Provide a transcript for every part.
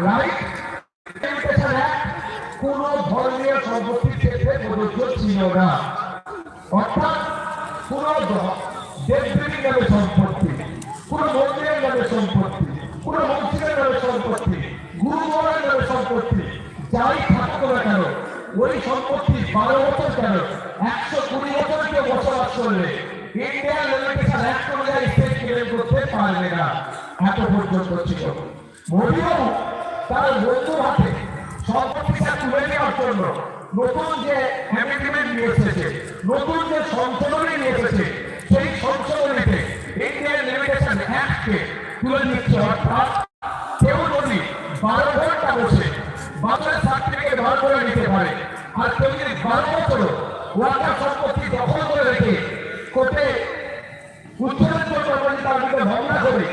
right? বারো ঘণ্টা বসে বাংলা সার্টিফিকেট বার নিতে পারে। আর কেউ যদি বারো বছর ওয়াটার দখল করে রেখে কোর্টে জন্য যদি তার বিরুদ্ধে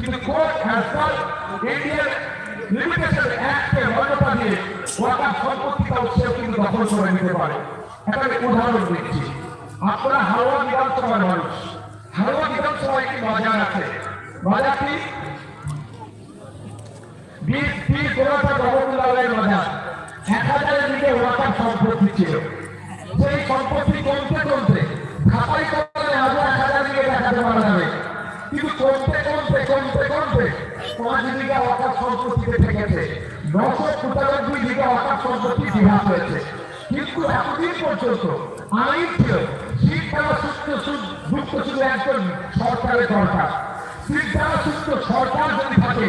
কিন্তু court has not Indian limitation অ্যাক্টে মান্যতা দিয়ে ওয়াটার সম্পত্তিটাও কিন্তু দখল করে নিতে পারে। একটা উদাহরণ দিচ্ছি। আপনারা হাওড়া বিধানসভার মানুষ। হাওড়া বিধানসভায় একটি বাজার আছে। বাজারটি বিশ বিশ গোলাটা জগন্নাথের এক হাজারের দিকে ওয়াটার সম্পত্তি ছিল সেই সম্পত্তি কমতে কমতে খাতাই করলে এক হাজার দিকে দেখাতে পারা যাবে কিন্তু কমতে কমতে কমতে কমতে পাঁচ বিঘা ওয়াটার সম্পত্তিতে থেকেছে নশো পঁচানব্বই বিঘা ওয়াটার সম্পত্তি বিঘা হয়েছে কিন্তু এতদিন পর্যন্ত আইন ছিল শীত দ্বারা সুস্থ যুক্ত শুধু একজন সরকারের দরকার শীত দ্বারা সুস্থ সরকার যদি থাকে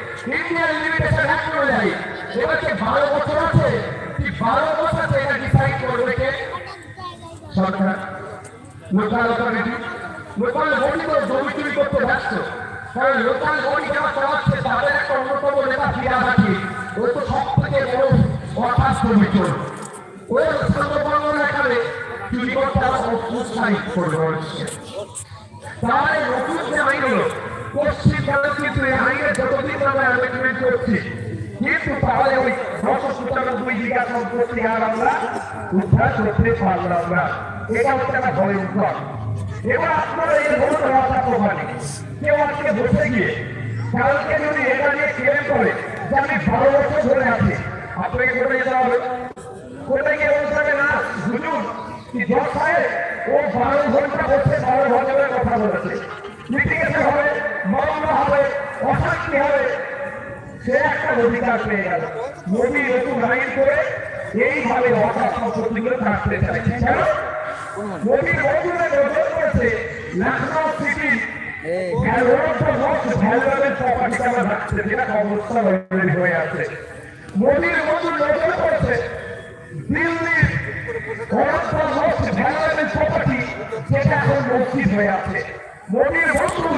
ইন্ডিয়ান লিমিটেশন অ্যাক্ট অনুযায়ী এবার যে বারো বছর আছে কি বারো বছর আছে এটা ডিসাইড করবে কে? সরকার। লোকাল অথরিটি লোকাল বডি তো জমি চুরি করতে ব্যস্ত। কারণ লোকাল বডি যারা চালাচ্ছে, তাদের একটা অন্যতম নেতা ফিরা থাকি ও তো সব থেকে বড় অর্থাৎ করবে তাহলে নতুন যে আইন হলো পশ্চিমবঙ্গে কিন্তু এই আইনের যতদিন আমরা অ্যামেন্ডমেন্ট করছি, কিন্তু তাহলে ওই নশো সাতানব্বই বিঘা সম্পত্তি আর আমরা উদ্ধার করতে পারলাম না এটা হচ্ছে একটা ভয়ঙ্কর। এবার আপনারা এই বলতে রাস্তা প্রমাণে কেউ আজকে বসে গিয়ে, কালকে যদি এটা নিয়ে ক্লেম করে যে আমি বারো বছর ধরে আছি, আপনাকে কোথায় না? বুঝুন ও বারো ঘণ্টা বসে বারো ঘণ্টার কথা বলেছে। অশান্তি হবে? সে একটা অধিকার পেয়ে গেল। মোদী নতুন আইন করে এইভাবে অর্থাৎ সম্পত্তিগুলো থাকতে চাইছে কেন মোদী নতুনে নজর করেছে লখনৌ সিটি মোদীর নতুন নজর করেছে। দিল্লির প্রপার্টি যেটা এখন মসজিদ হয়ে আছে। মোদীর নতুন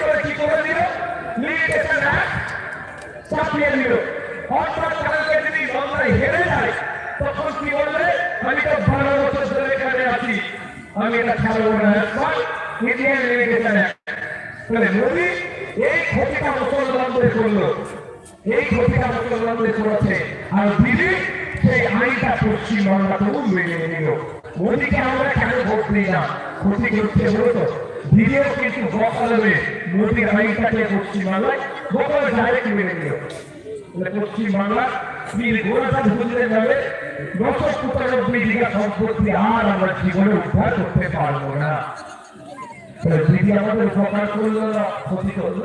করে কি করে দিল অ্যাক্ট চাপিয়ে দিল অর্থাৎ কালকে যদি মামলায় হেরে যায়, তখন কি বলবে? আমি তো বারো বছর ধরে এখানে আছি। আমি এটা ছাড়বো না। একবার ইন্ডিয়ান লিমিটেশন তাহলে মোদী এই ক্ষতিটা মুসলমানদের করল। এই ক্ষতিটা মুসলমানদের করেছে। আর দিদি, সেই আইনটা পশ্চিম বাংলাতেও মেনে নিল। মোদীকে আমরা কেন ভোট দিই না? ক্ষতি করছে বলতো দিদিও কিন্তু বকালবে মোদীর আইনটাকে পশ্চিম বাংলায় বকালে ডাইরেক্ট মেনে নিল পশ্চিম বাংলা, বীর গোড়াটা ভুলতে যাবে নশো পঁচানব্বই বিঘা সম্পত্তি আর আমরা জীবনে উদ্ধার করতে পারব না। তাহলে আমাদের উপকার করল না ক্ষতি করল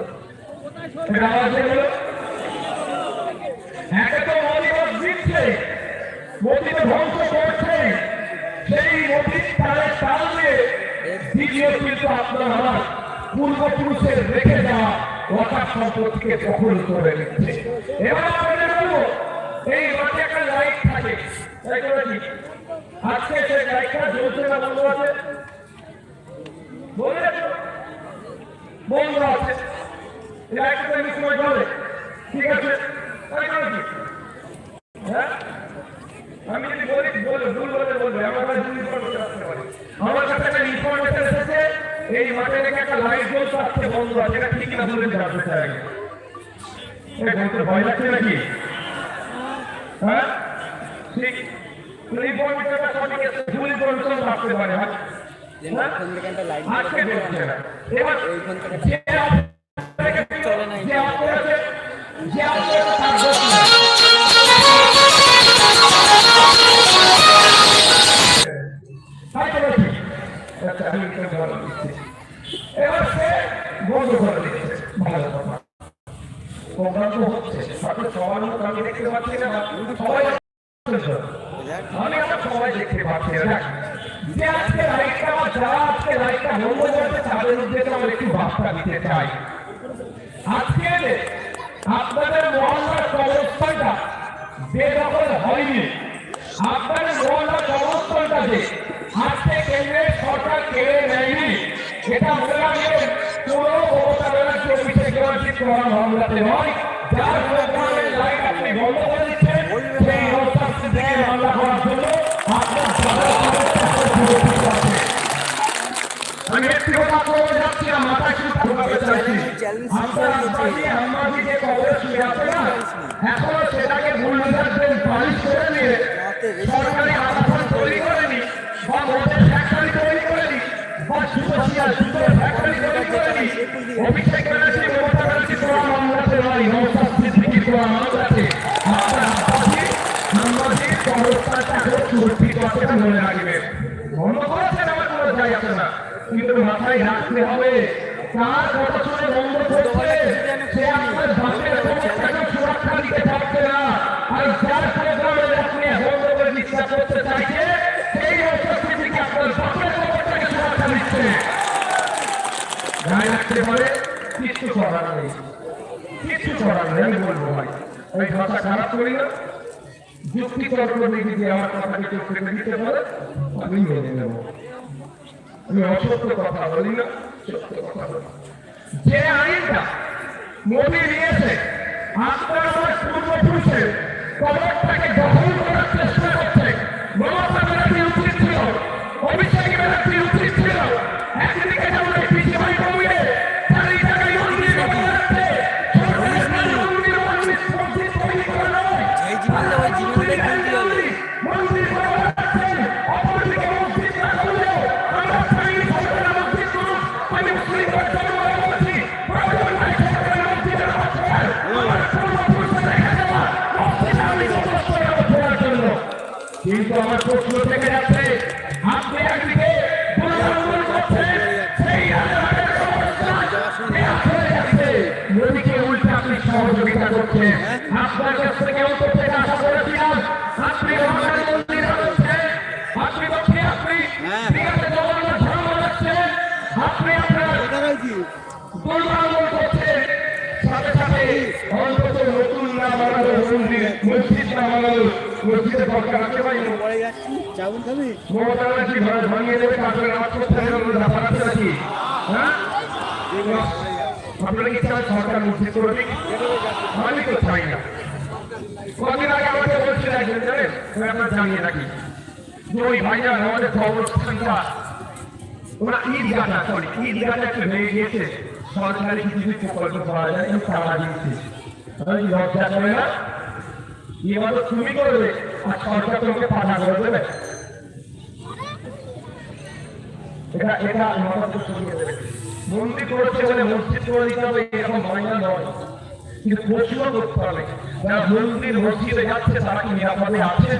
এটা আমাদের হলো একে তো মদিবাদ দিচ্ছে মোদীকে ধ্বংস করছে, সেই মোদীর করে আছে? হ্যাঁ? আমি বলি বলে ভুল বলে বলবে আমার কাছে ইনফরমেশন আসতে পারে আমার কাছে একটা ইনফরমেশন এসেছে এই মাঠে নাকি একটা লাইট জ্বলছে আজকে বন্ধ আছে না ঠিক না বলবেন জানতে আগে ভয় লাগছে নাকি? হ্যাঁ? ঠিক। আজকে দেখছে না। ভুল আজকে বন্ধ করেছে তাদের উদ্দেশ্যে আমার একটু বার্তা দিতে চাই। আজকে আপনাদের মহল্লার কবরস্থানটা বেদখল হয়নি, আপনাদের মহল্লার কবরস্থানটা যে আজকে কেন্দ্রের সরকার কেড়ে নেয়নি, এটা মনে রাখবেন, কোনো মমতা ব্যানার্জি অফিসে কেওয়াইসি করা মামলাতে নয়, যার প্রোগ্রামের লাইট আপনি বন্ধ করে দিচ্ছেন, সেই অবস্থা থেকে মামলা করার জন্য আপনার আমি একটি কথা বলতে যাচ্ছি না মাথায় শুধু ঢোকাতে চাইছি? আপনার যে কবরে শুয়ে আছে না এখনও সেটাকে পালিশ করে নিয়ে সরকারি আবাসন তৈরি করেনি বা মদের ফ্যাক্টরি তৈরি করেনি বা শিয়াল সুতোর ফ্যাক্টরি তৈরি করেনি অভিষেক ব্যানার্জি মমতা ব্যানার্জি করা মামলাতে নয় নৌসাদ সিদ্দিকি করা মামলাতে আপনার আব্বাজি আম্মাজি কবরস্থানটা খুব সুরক্ষিত আছে এটা মনে রাখবেন বন্ধ করেছেন আমার কোনো যায় আসে না কিন্তু মাথায় রাখতে হবে কার কথা শুনে বন্ধ করছে সে আপনার বাপের ক্ষমতাকে সুরক্ষা দিতে পারছে না আর যার প্রোগ্রামে আপনি বন্ধ করে বিশ্বাস করতে চাইছে সেই উপস্থিতিকে আপনার বাপের ক্ষমতাকে সুরক্ষা দিচ্ছে গায়ে রাখতে পারে কিচ্ছু করার নেই কিচ্ছু করার নেই আমি বলব ভাই এই ভাষা খারাপ করি না যুক্তি তর্ক দেখি যে আমার কথাকে থেকে দিতে পারে আমি মেনে নেব। আমি অসত্য কথা বলি না, সত্য কথা বলি যে আইনটা মোদী নিয়েছে আপনার আমার পূর্বপুরুষের কবরটাকে আপনারা কি চান সরকার মসজিদ করে আমি তো চাই না। কদিন আগে আমাকে বলছিল একজন জানেন? আমি আপনার জানিয়ে রাখি যে ওই ভাইজান আমাদের অবস্থানটা ওরা ঈদ সরি ঈদ একটু ভেঙে গিয়েছে? সরকারি কিছু কিছু প্রকল্প পাওয়া যায় তারা দিয়েছে। আমি লজ্জা করে না? এবার তুমি করবে আর সরকার তোমাকে পাঠা করে দেবে। এটা এটা নবাব মন্দির করেছে বলে মসজিদ করে দিতে হবে, এরকম মাইনা নয়। কিন্তু প্রশ্ন করতে হবে। যারা মন্দির মসজিদে যাচ্ছে, তারা কি নিরাপদে আছে?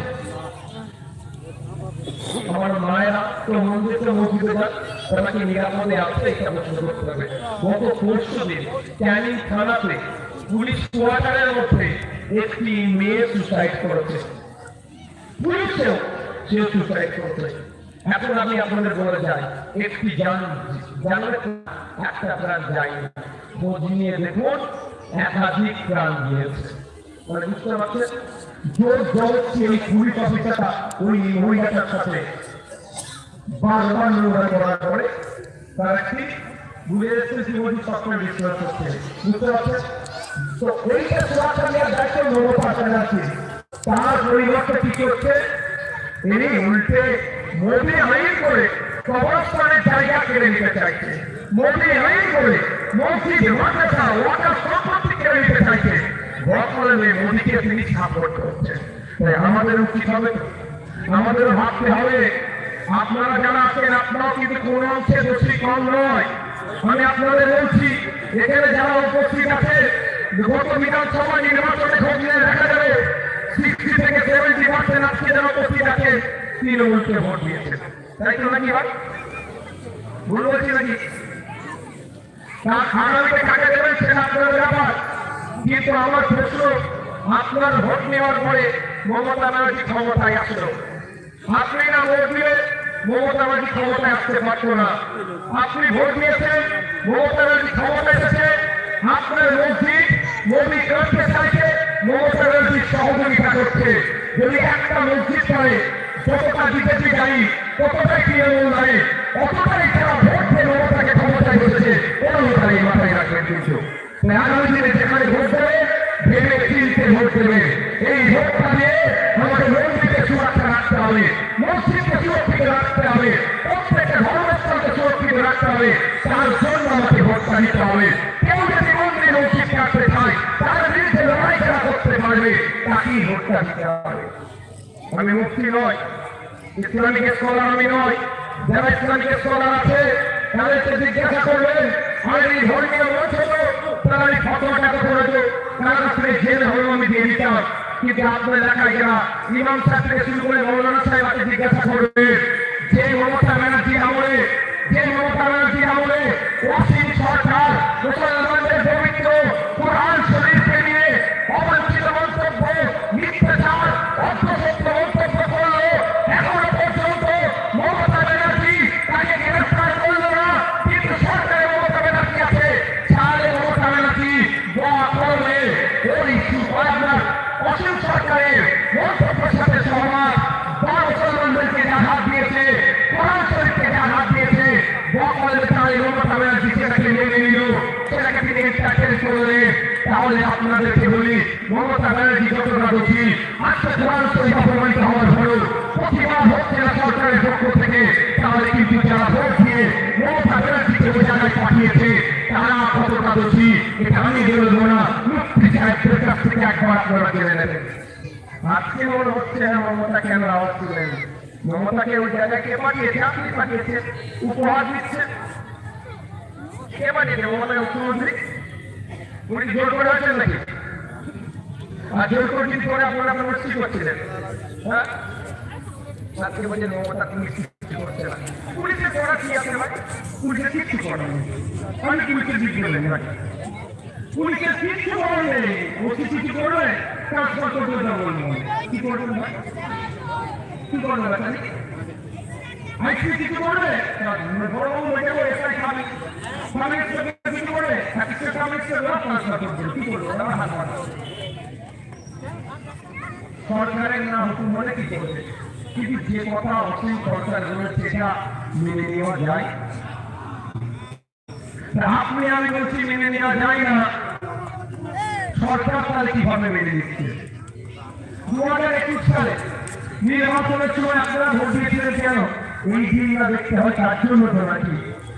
আমার মায়েরা তো মন্দির তো মসজিদে যান, তারা কি নিরাপদে আছে? এটা প্রশ্ন করতে হবে। গত পরশু দিন ক্যানিং থানাতে পুলিশ কোয়ার্টারের মধ্যে একটি মেয়ে সুসাইড করেছে পুলিশেও সে সুসাইড করতে এখন আমি আপনাদের বলে যাই একটি জান জানলে একটা প্রাণ খোঁজ নিয়ে দেখুন একাধিক প্রাণ গিয়েছে মানে বুঝতে পারছেন জোর পুলিশ অফিসারটা ওই মহিলাটার সাথে বারবার নোংরা করার পরে তার একটি ভুলে যাচ্ছে বিশ্বাস করছে বুঝতে পারছেন তো এইটা দায়িত্ব তার পরিবর্তে কি করছে? ইনি উল্টে মোদী আইন করে কবরস্থানের জায়গা কেড়ে নিতে চাইছে। মোদী আইন করে মসজিদ মাদ্রাসা ওয়াটার সম্পত্তি কেড়ে নিতে চাইছে। বর্তমানে মোদীকে তিনি সাপোর্ট করছেন। তাই আমাদের উচিত হবে আমাদের ভাবতে হবে, আপনারা যারা আছেন, আপনারাও কিন্তু কোন অংশে দোষী কম নয়। আমি আপনাদের বলছি, এখানে যারা উপস্থিত আছে ভোট আপনার ভোট নেওয়ার পরে মমতা ব্যানার্জি ক্ষমতায় আসলো। আপনি না ভোট মমতা ব্যানার্জি ক্ষমতায় আসতে না। আপনি ভোট মমতা ব্যানার্জি ক্ষমতায় এসেছে, আপনার মসজিদ মোদী করতে চাইছে মমতা ব্যানার্জি সহযোগিতা করছে। যদি একটা মসজিদ করে যতটা বিজেপি দায়ী ততটাই তৃণমূল দায়ী অতটাই তারা ভোট দিয়ে মমতাকে ক্ষমতায় বসেছে তারা এই মাথায় রাখবেন কিন্তু। তাই আগামী দিনে যেখানে ভোট দেবে, ভেবে চিনতে ভোট দেবে। এই ভোটটা দিয়ে আমাদের মসজিদকে সুরক্ষা রাখতে হবে। মসজিদকে সুরক্ষিত রাখতে হবে। প্রত্যেকটা ধর্মস্থলকে সুরক্ষিত রাখতে হবে। তার জন্য আমাকে ভোটটা দিতে হবে। পারবে তাকেই ভোটটা দিতে হবে। আমি মুক্তি নয়। ইসলামিক স্কলার আমি নয়। যারা ইসলামিক স্কলার আছে তাদেরকে জিজ্ঞাসা করবেন আর এই ধর্মীয় মঞ্চল তারা এই ফটোটা করেছে তার কাছে জেল হলো আমি দিয়ে দিতাম কিন্তু আপনার এলাকায় যারা ইমাম সাহেব থেকে শুরু করে মৌলানা সাহেব আছে জিজ্ঞাসা করবে যে মমতা ব্যানার্জি আমলে, যে মমতা ব্যানার্জি আমলে অসীম সরকার মুসলমানদের তাহলে আপনাদেরকে বলি মমতা ব্যানার্জি যতটা দোষী আজকে কোরআন শরীফ অপমানিত হওয়ার পরেও হচ্ছে না সরকারের পক্ষ থেকে তাহলে কিন্তু যারা ভোট দিয়ে মমতা ব্যানার্জিকে ওই জায়গায় পাঠিয়েছে, তারা কতটা দোষী এটা আমি না, মুক্তি থেকে একবার নেবেন আজকে মনে হচ্ছে না, মমতা কেন আওয়াজ তুলেন মমতাকে ওই জায়গায় কে পাঠিয়েছে? আপনি পাঠিয়েছে উপহার দিচ্ছেন। কে পাঠিয়েছে মমতাকে উনি জোর করে আছেন নাকি? আর জোর করে কিন্তু করে আপনারা আপনার সৃষ্টি করছিলেন হ্যাঁ? আজকে বলছেন মমতা তুমি সৃষ্টি করছে না। পুলিশের করা কি আছে সৃষ্টি আমি সৃষ্টি করলে সৃষ্টি কি করবেন ভাই? কি করবেন ভাই আইসি কিছু করবে? বড় মজা করে এসআই খাবে। ট্রান্সফার করবে কি করবে সরকারের না হুকুম বলে কি করবে কিন্তু যে কথা অসীম সরকার বলেছে সেটা মেনে নেওয়া যায় আপনি আমি বলছি মেনে নেওয়া যায় না সরকার তাহলে কীভাবে মেনে নিচ্ছে দু হাজার একুশ সালে নির্বাচনের সময় আপনারা ভোট দিয়েছিলেন কেন এই দিনটা দেখতে হয় তার জন্য নাকি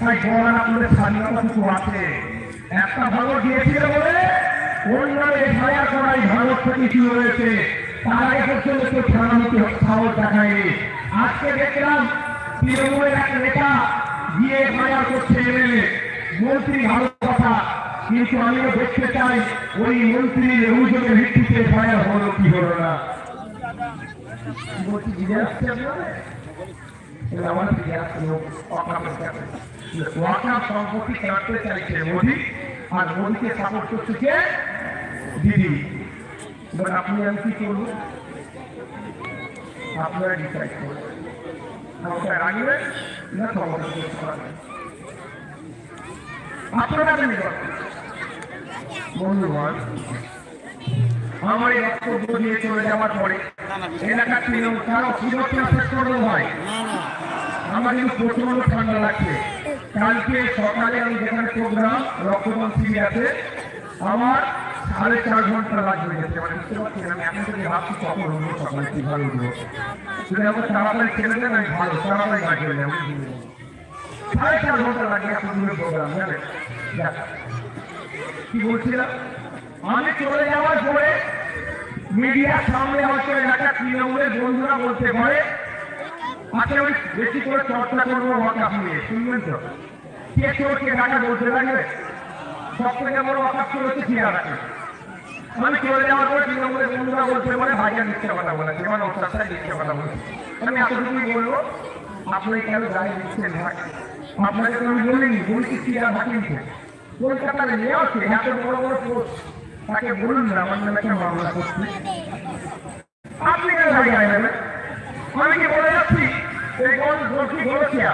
তাই বলার আপনাদের স্বাধীনতাটুকু আছে। একটা ভালো দিয়েছিল বলে অন্য এফআইআর করাই ভারত থেকে শুরু হয়েছে। তার আগে পর্যন্ত কেউ সাহস দেখায়নি। আজকে দেখলাম তৃণমূলের এক নেতা গিয়ে এফআইআর করছে এমএলএ। মন্ত্রী ভালো কথা, কিন্তু আমিও দেখতে চাই ওই মন্ত্রীর অভিযোগের ভিত্তিতে ফায়ার হলো কি হলো না। বলছি জিজ্ঞে আসছে আপনাদের আমার দিকে সম্পত্তি চাইছে মোদি আর মোদিকে সাপোর্ট করছে কে? দিদি। এবার আপনি আমি কি করব আপনারা ডিসাইড করুন ক্ষমতায় রাখবেন না ক্ষমতা আপনারা বন্ধুগণ আমার এই বক্তব্য দিয়ে চলে যাওয়ার পরে এলাকার তৃণমূল কারও শেষ করব ভাই। আমার কিন্তু প্রচণ্ড ঠান্ডা লাগছে। কালকে সকালে আমি যেখানে প্রোগ্রাম, রক্তদান শিবির আছে, আমার সাড়ে চার ঘণ্টা লাগবে মানে বুঝতে পারছি আমি এখন থেকে ভাবছি কখন অন্য সকালে আমার দেন, আমি ভালো, তাড়াতাড়ি হয়ে যাব সাড়ে চার ঘণ্টা লাগে এত দূরের প্রোগ্রাম জানেন। কি বলছিলাম? আমি চলে যাওয়ার পরে মিডিয়ার সামনে হয়তো এলাকার তৃণমূলের বন্ধুরা বলতে পারে আজকে আমি বেশি করে চর্চা করব ওয়াকাফ নিয়ে, শুনবেন কে চোর কে টাকা বলতে লাগবে সব থেকে বড় আমি চলে যাওয়ার পরে তৃণমূলের বন্ধুরা পারে ভাইয়া মিথ্যে কথা বলেছে আমার অত্যাচার মিথ্যে কথা বলেছে। আমি এতটুকুই বলব, আপনি কেন গাড়ি দিচ্ছেন ভাই তো আমি বলিনি, বলছি চিরা ভাটিতে কলকাতার নিয়ে আছে বড় বড় তাকে বলুন না নামে একটা মামলা আপনি গাড়ি গাড়ি নেবেন আমি কি বলে যাচ্ছি কোন বলছি গলসিয়া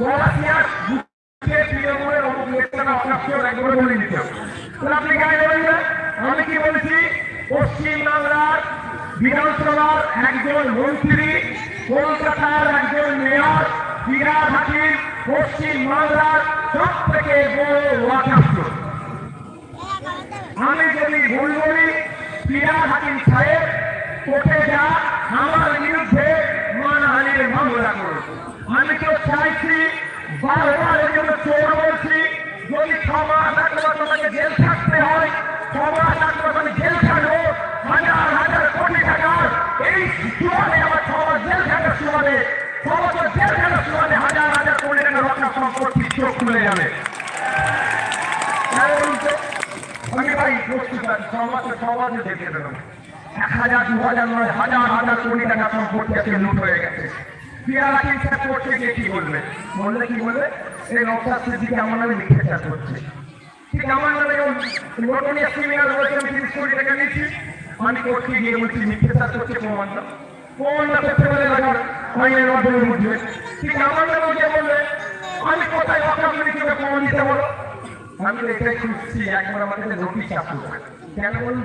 গলসিয়ার বুকে তৃণমূলের নেতারা অকাশ্যে একবারে বলে দিতে তাহলে আপনি গায়ে বলেন আমি কি বলছি পশ্চিম বাংলার বিধানসভার একজন মন্ত্রী কলকাতার একজন মেয়র বিরাঘাটির পশ্চিম বাংলার সব থেকে বড় আমি যদি ভুল বলি পিয়ার সাহেব, কোর্টে যা, আমার বিরুদ্ধে মানহানির মামলা আমি তো চাইছি বারবার জন্য চোর বলছি, যদি মাস এক মাস আমাকে জেল থাকতে হয় এক মাস আমি জেল থাকব হাজার হাজার কোটি টাকার এই সুবাদে আমার ছ জেল থাকার সুবাদে বছর জেল থাকার সুবাদে হাজার হাজার কোটি টাকা রক্ষা সম্পত্তি চোখ খুলে যাবে। আমি ভাই দেখে দেবেন এক হাজার দু হাজার নয় হাজার হাজার কোটি টাকা সম্পত্তি আজকে লুট হয়ে গেছে। পেয়ারা চিন্তা করতে গিয়ে কি বলবে? বললে কি বলবে? এই নকশা স্মৃতিকে আমার নামে চাষ করছে। ঠিক আমার নামে নতুন ক্রিমিনাল বলছে তিরিশ কোটি টাকা নিচ্ছি আমি কোর্টে গিয়ে বলছি মিথ্যে চাষ করছে প্রমাণ না আমার যে আমি কোথায় প্রমাণ এটাই খুঁজছি, একবার আমাদের নোটিশ আসুক। কেন বলুন?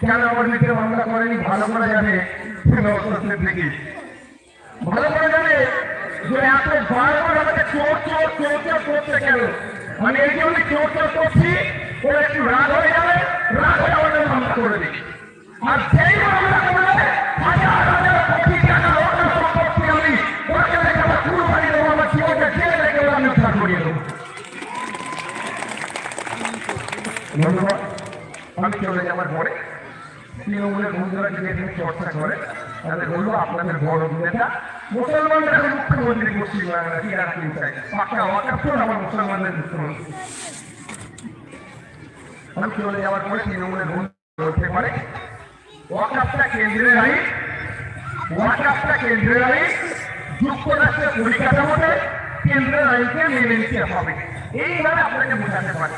কেন আমার ভিতরে মামলা করেনি? ভালো করে দেখি ভালো করে জানে যে এত বারবার আমাকে চোর চোর আমি এই জন্য রাগ হয়ে যাবে করে আর আমি দেবো আমার ওরা আমি ধন্যবাদ। আমি চলে যাওয়ার পরে তৃণমূলের বন্ধুরা যদি এখানে চর্চা করে তাহলে বলব আপনাদের বড় নেতা, মুসলমানদের এখন মুখ্যমন্ত্রী পশ্চিমবাংলা মেনে নিতে হবে। এইভাবে আপনাকে বোঝাতে পারে।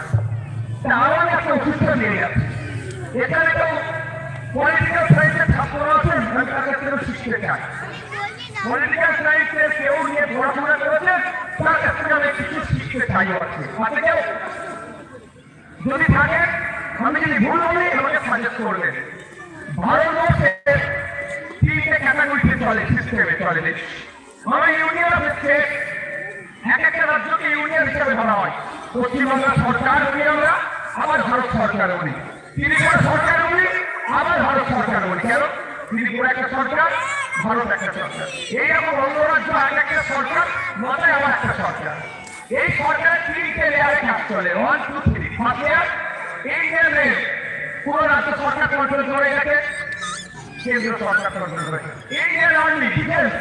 তাহলে আমি একটা ওষুধটা নিয়ে যাচ্ছি এখানে কেউ পলিটিক্যাল সায়েন্সের ছাত্ররা আছেন আমি কেউ শিখতে পলিটিক্যাল কেউ নিয়ে পড়াশোনা করেছে তার আমি কিছু শিখতে চাই আছে যদি থাকে, আমি যদি ভুল বলি, আমাকে সাজেস্ট করবেন। ভারতবর্ষে তিনটে ক্যাটাগরিতে চলে সিস্টেমে চলে আমার ইউনিয়ন স্টেট এক একটা রাজ্যকে ইউনিয়ন হিসাবে ধরা হয়। পশ্চিমবাংলা সরকার বলি আমরা, আবার ভারত সরকার উনি ত্রিপুরা সরকার উনি আবার ভারত সরকার উনি কেন? ত্রিপুরা একটা সরকার, ভারত একটা সরকার। এইরকম অঙ্গরাজ্য আর একটা সরকার, মাথায় আবার একটা সরকার। এই সরকার তিনটে লেয়ারে কাজ চলে। One two three first layer Indian পুরো রাজ্য সরকার কন্ট্রোল করে গেছে। কেন্দ্র সরকার কন্ট্রোল করে ইন্ডিয়ান আর্মি ডিফেন্স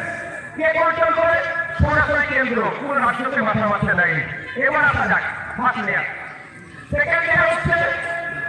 কে কন্ট্রোল করে? সরাসরি কেন্দ্র, পুরো রাষ্ট্রকে মাথা মাথা দেয় এবার আসা যাক ফার্স্ট লেয়ার সেকেন্ড লেয়ার হচ্ছে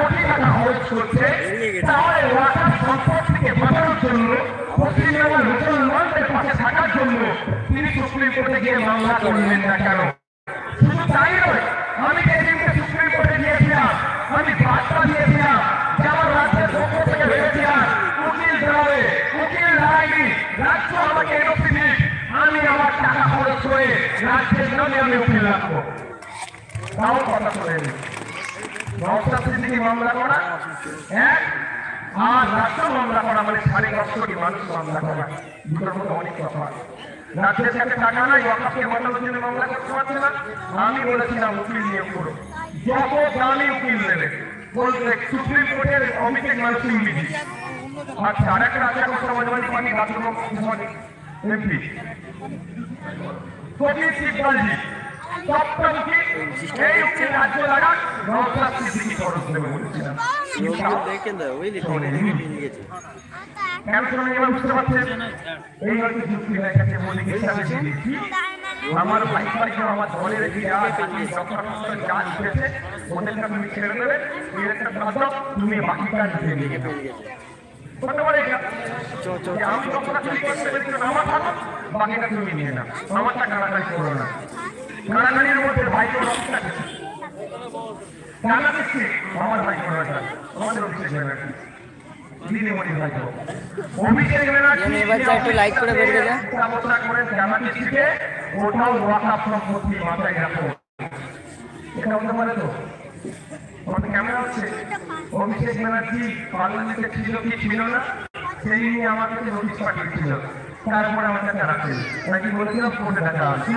কোটি টাকা খরচ করছে তাহলে ওয়াটার সম্পত্তিকে বাঁচানোর জন্য পশ্চিমবঙ্গের মুসলমানদের পাশে আমি থেকে আমাকে টাকা করে রাজ্যের নামে আমি রাখব মামলা করা হ্যাঁ আর রাষ্ট্র মামলা করা মানে মানুষ মামলা করা। অনেক কথা রাজ্যের কাছে টাকা নাই ওয়াকাফের বাঁচানোর জন্য মামলা করতে না। আমি বলেছিলাম, উকিল নিয়োগ করো। যত দামি উকিল নেবে বলতে সুপ্রিম কোর্টের অফিসের মানুষ ইংরেজি আচ্ছা আর একটা আছে এমপি। দেখেন গেছে গেছে গেছে আমি দিয়েছি আমার ভাই ভাই আমার দলের যা যথাযথ যা লিখেছে ওদেরটা তুমি ছেড়ে দেবে তুমি বাকি কাজ দিয়ে নিয়ে পেরেছি আমার বাকিটা তুমি নিয়ে নাও। আমারটা কারাকারি করো না। কারাকারির মধ্যে ভাই আমার আমাদের যা একটু like করে বের করে দে। ব্যবস্থা করে জানা দিচ্ছি ওটাও মাথায় রাখো। এটা হতে পারে তো? আমাদের ক্যামেরা হচ্ছে। অভিষেক ব্যানার্জি পার্লামেন্টে ছিল কি ছিল না সেই নিয়ে আমার কাছে নোটিশ পাঠিয়েছিল। তারপরে আমার কাছে রাখছে নাকি বলেছিলাম কোর্টে দেখা ছিল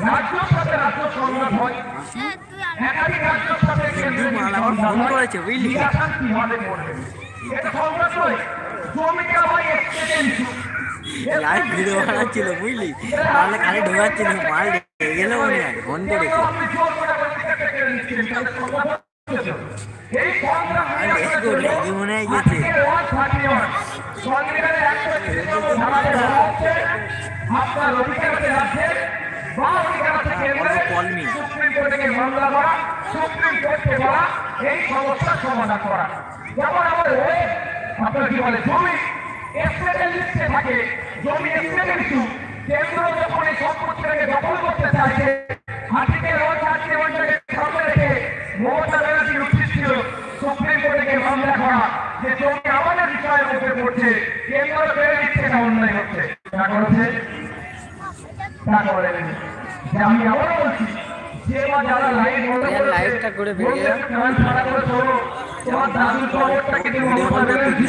রাজ্যের সাথে রাজ্য সংঘাত হয় একাধিক বুঝলি? তাহলে খালি ঢোকাচ্ছিল মাল গেলে মনে হয় ফোন করেছে মনে হয় গেছে আপনার অধিকার আছে me. সুপ্রিম কোর্টে মামলা করা সুপ্রিম কোর্টকে বলা, এই সমস্যার সমাধান করা যেমন আমাদের আপনার কি বলে, জমি এক্সপ্রেডেন্ট লিস্টে থাকে, জমি এক্সপ্রেডেন্ট ইস্যু কেন্দ্র যখন এই সম্পত্তিটাকে দখল করতে চাইছে আর্টিকেল ওয়ান থার্টি ওয়ানটাকে সামনে রেখে মমতা ব্যানার্জি উচিত ছিল সুপ্রিম কোর্টে মামলা করা, যে জমি আমাদের বিষয়ের মধ্যে পড়ছে, কেন্দ্র বেড়ে দিচ্ছে এটা অন্যায় হচ্ছে তা করেছে তা করেনি যে আমি আবারও বলছি যে বা যারা করেছে, লাইভটা করে বেরিয়ে বলছে, করে তোমার দাদুর খবরটা কিন্তু ভিডিও করবে ব্যানার্জি